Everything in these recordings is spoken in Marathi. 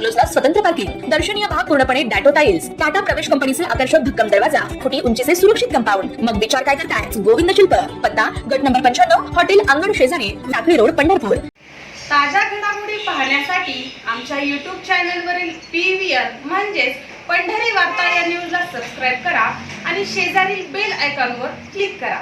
बंगलोजला स्वतंत्र पार्किंग दर्शनीय भाग पूर्णपणे डॅटो टाइल्स टाटा प्रवेश कंपनीचे आकर्षक भक्कम दरवाजा फुटी उंचीचे सुरक्षित कंपाऊंड. मग विचार काय करताय? गोविंद शिल्प. पत्ता गट नंबर पंच्याण्णव हॉटेल अंगण शेजारी लाकडी रोड पंढरपूर. ताज्या घडामोडी पाहण्यासाठी आमच्या यूट्यूब चॅनलवरील पी व्ही आर म्हणजेच पंढरी वार्ता या न्यूजला सबस्क्राईब करा आणि शेजारील बेल आयकॉनवर क्लिक करा.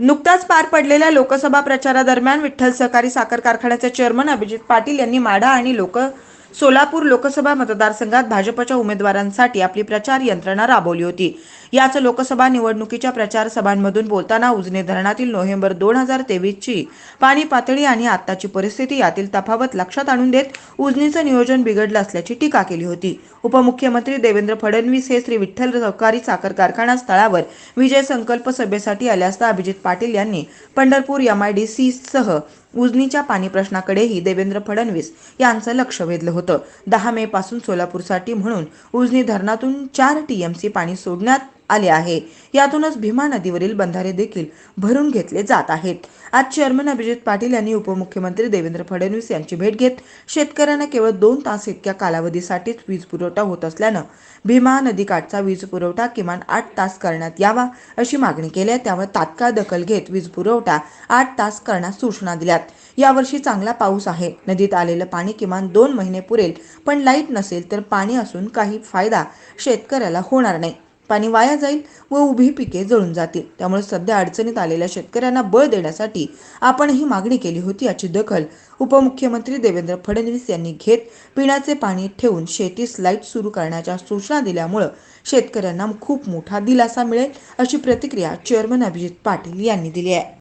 नुकताच पार पडलेल्या लोकसभा प्रचारादरम्यान विठ्ठल सहकारी साखर कारखान्याचे चेअरमन अभिजित पाटील यांनी माढा आणि लोक सोलापूर लोकसभा मतदारसंघात भाजपच्या उमेदवारांसाठी आपली प्रचार यंत्रणा राबवली होती. याच लोकसभा निवडणुकीच्या प्रचार सभांमधून बोलताना उजने धरणातील नोव्हेंबर दोन हजार तेवीसची पाणी पातळी आणि आत्ताची परिस्थिती यातील तफावत लक्षात आणून देत उजनीचं नियोजन बिघडलं असल्याची टीका केली होती. उपमुख्यमंत्री देवेंद्र फडणवीस हे श्री विठ्ठल सहकारी साखर कारखाना स्थळावर विजय संकल्प सभेसाठी आले असता अभिजित पाटील यांनी पंढरपूर एमआयडीसी सह उजनीच्या पाणी प्रश्नाकडेही देवेंद्र फडणवीस यांचं लक्ष वेधलं होतं. दहा मे पासून सोलापूरसाठी म्हणून उजनी धरणातून चार टीएमसी पाणी सोडण्यात आले आहे. यातूनच भीमा नदीवरील बंधारे देखील भरून घेतले जात आहेत. आज चेअरमन अभिजित पाटील यांनी उपमुख्यमंत्री देवेंद्र फडणवीस यांची भेट घेत शेतकऱ्यांना केवळ दोन तास इतक्या कालावधीसाठीच वीज पुरवठा होत असल्यानं भीमा नदीकाठचा वीज पुरवठा किमान आठ तास करण्यात यावा अशी मागणी केली आहे. त्यावर तात्काळ दखल घेत वीज पुरवठा आठ तास करण्यास सूचना दिल्यात. यावर्षी चांगला पाऊस आहे. नदीत आलेलं पाणी किमान दोन महिने पुरेल पण लाइट नसेल तर पाणी असून काही फायदा शेतकऱ्याला होणार नाही. पाणी वाया जाईल व उभी पिके जळून जातील. त्यामुळे सध्या अडचणीत आलेल्या शेतकऱ्यांना बळ देण्यासाठी आपण ही मागणी केली होती याची दखल उपमुख्यमंत्री देवेंद्र फडणवीस यांनी घेत पिण्याचे पाणी ठेवून शेतीस लाइट सुरू करण्याच्या सूचना दिल्यामुळं शेतकऱ्यांना खूप मोठा दिलासा मिळेल अशी प्रतिक्रिया चेअरमन अभिजित पाटील यांनी दिली आहे.